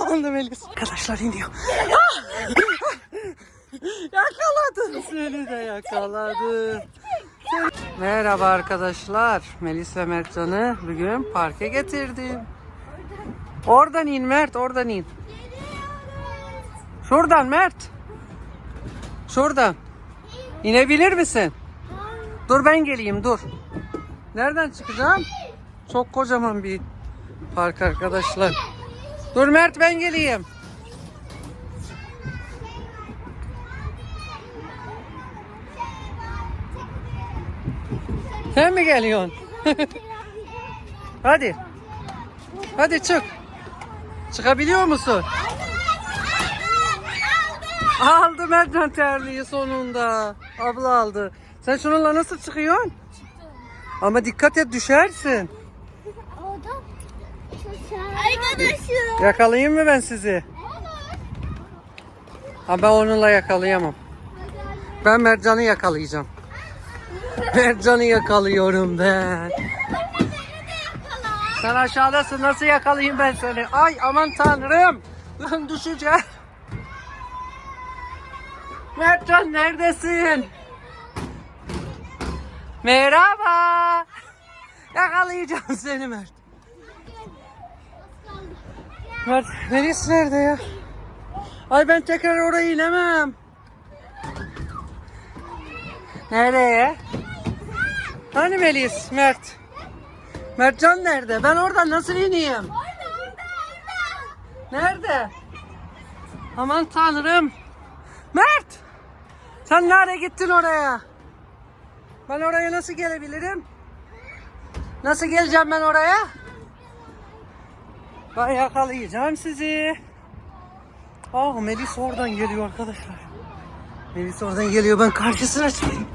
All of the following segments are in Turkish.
yakalandı Melis. Arkadaşlar iniyor. Ah! Yakaladı. Seni de yakaladı. Merhaba arkadaşlar. Melis ve Mertcan'ı bugün parka getirdim. Oradan in Mert, oradan in. Şuradan Mert. Şuradan. İnebilir misin? Dur ben geleyim dur. Nereden çıkacağım? Çok kocaman bir park arkadaşlar. Dur Mert ben geleyim. Sen mi geliyorsun? Hadi. Hadi çık. Çıkabiliyor musun? Aldı Mercan terliği sonunda. Abla aldı. Sen şununla nasıl çıkıyorsun? Ama dikkat et düşersin. Arkadaşım. Yakalayayım mı ben sizi? Ha ben onunla yakalayamam. Ben Mercan'ı yakalayacağım. Mercan'ı yakalıyorum ben. Sen aşağıdasın nasıl yakalayayım ben seni? Ay aman tanrım. Lan düşeceğim. Mertcan neredesin? Merhaba. Yakalayacağım seni Mert. Mert, Melis nerede ya? Ay ben tekrar oraya inemem. Nereye? Hani Melis, Mert? Mertcan nerede? Ben oradan nasıl ineyim? Nerede? Aman tanrım. Mert! Sen nereye gittin oraya? Ben oraya nasıl gelebilirim? Nasıl geleceğim ben oraya? Ben yakalayacağım sizi. Ah Melis oradan geliyor arkadaşlar. Melis oradan geliyor. Ben karşısına çıkayım.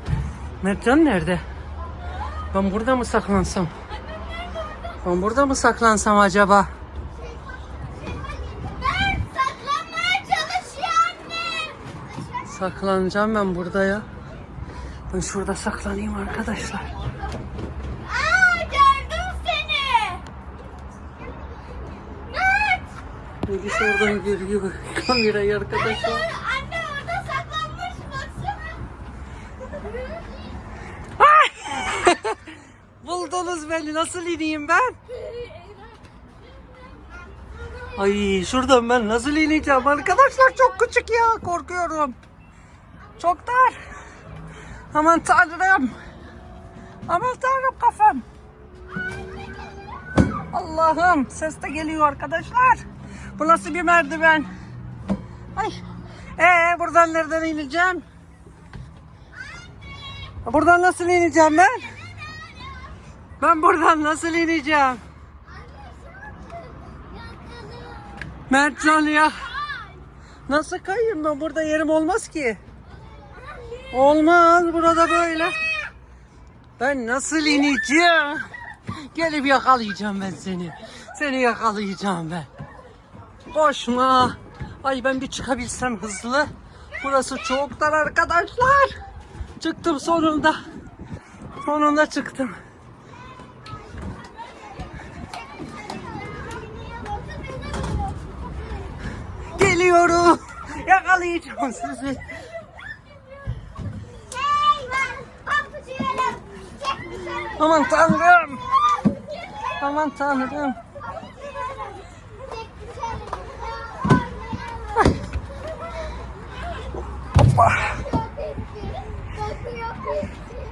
Mertcan nerede? Ben burada mı saklansam? Ben burada mı saklansam acaba? Ben saklanmaya çalışıyor anne. Saklanacağım ben burada ya. Ben şurada saklanayım arkadaşlar. Aa gördüm seni. Mert. Melis oradan geliyor kamerayı arkadaşlar. Anne orada saklanmış baksana. Buldunuz beni. Nasıl ineyim ben? Ay şuradan ben nasıl ineceğim arkadaşlar çok küçük ya korkuyorum. Çok dar. Aman tanrım. Aman tanrım kafam. Allah'ım ses de geliyor arkadaşlar. Bu nasıl bir merdiven? Ay. Ee buradan nereden ineceğim? Buradan nasıl ineceğim ben? Ben buradan nasıl ineceğim? Mertcan ya. Nasıl kayayım ben? Burada yerim olmaz ki. Olmaz burada böyle. Ben nasıl ineceğim? Gelip yakalayacağım ben seni. Seni yakalayacağım ben. Koşma. Ay ben bir çıkabilsem hızlı. Burası çok dar arkadaşlar. Çıktım sonunda. Sonunda çıktım. Geliyorum. Yakalayacağım sizi. Aman tanrım. Aman tanrım. Hoppa.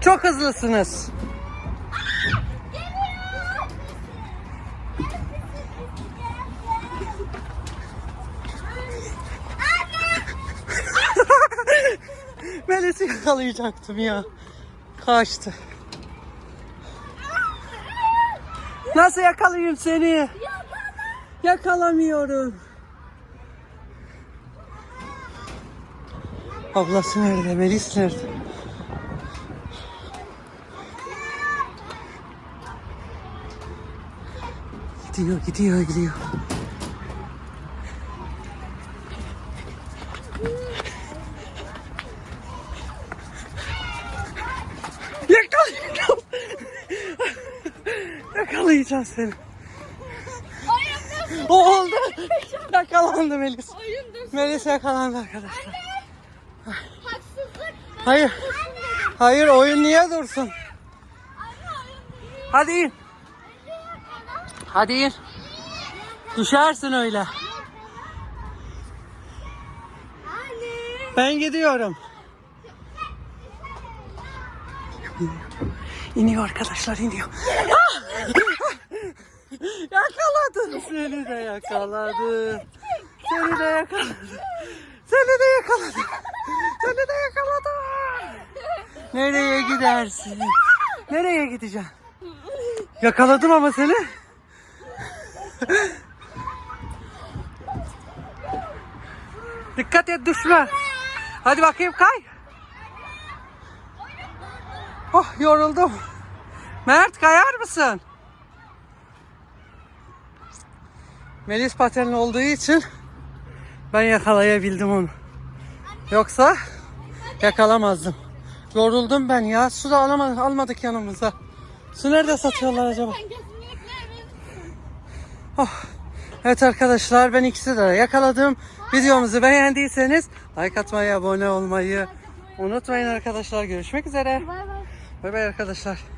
Çok hızlısınız. Melis'i yakalayacaktım ya. Kaçtı. Nasıl yakalayayım seni? Yakalamıyorum. Ablası nerede? Melis nerede? Gidiyor, gidiyor, gidiyor. Yakalayacağım. Yakalayacağım seni. O oldu. Yakala. yakalandı Melis. Melis yakalandı arkadaşlar. Haksızlık. Hayır. Hayır oyun niye dursun? Anne. Hadi in. Hadi in. Düşersin öyle. Anne. Ben gidiyorum. İniyor arkadaşlar iniyor. Ah! yakaladım seni de yakaladım. Seni de yakaladım. Seni de yakaladım. Seni de yakaladım. Nereye gidersin? Nereye gideceksin? Yakaladım ama seni. Dikkat et düşme. Hadi bakayım kay. Oh yoruldum. Mert kayar mısın? Melis patenli olduğu için ben yakalayabildim onu. Yoksa yakalamazdım. Yoruldum ben ya. Su da alamadık, almadık yanımıza. Su nerede satıyorlar acaba? Oh. Evet arkadaşlar ben ikisi de yakaladım. Videomuzu beğendiyseniz like atmayı, abone olmayı unutmayın arkadaşlar. Görüşmek üzere. Bay bay. Bay bay arkadaşlar.